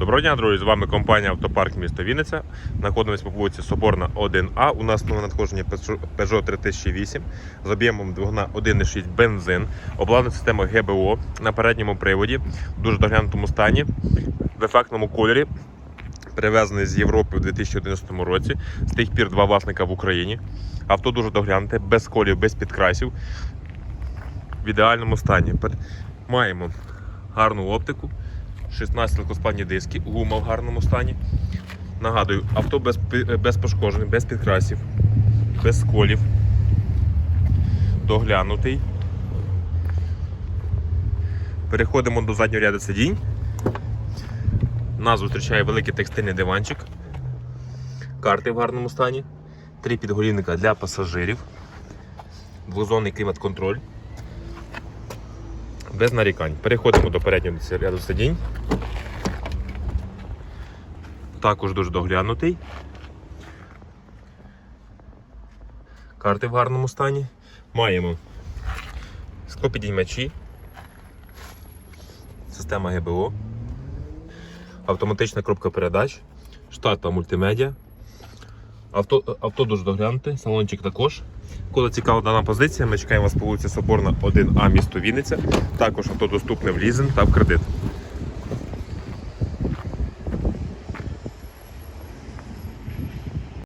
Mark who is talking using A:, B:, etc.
A: Доброго дня, друзі! З вами компанія Автопарк міста Вінниця. Знаходимося по вулиці Соборна 1А. У нас нове надходження Peugeot 3008 з об'ємом двигуна 1,6 бензин, обладнана система ГБО на передньому приводі, в дуже доглянутому стані, в ефектному кольорі. Перевезений з Європи у 2011 році. З тих пір два власника в Україні. Авто дуже доглянуте, без колів, без підкрасів. В ідеальному стані. Маємо гарну оптику. 16 легкосплавні диски, гума в гарному стані. Нагадую, авто без, без пошкоджень, без підкрасів, без сколів. Доглянутий. Переходимо до заднього ряду сидінь. Нас зустрічає великий текстильний диванчик. Карти в гарному стані. Три підголівника для пасажирів. Двозонний клімат-контроль. Без нарікань. Переходимо до переднього ряду сидінь. Також дуже доглянутий. Карти в гарному стані. Маємо склопідіймачі, система ГБО, автоматична коробка передач, штатна мультимедіа. Авто, авто дуже доглянути, салончик також. Коли цікава дана позиція, ми чекаємо вас по вулиці Соборна 1А, місто Вінниця. Також авто доступне в лізинг та в кредит.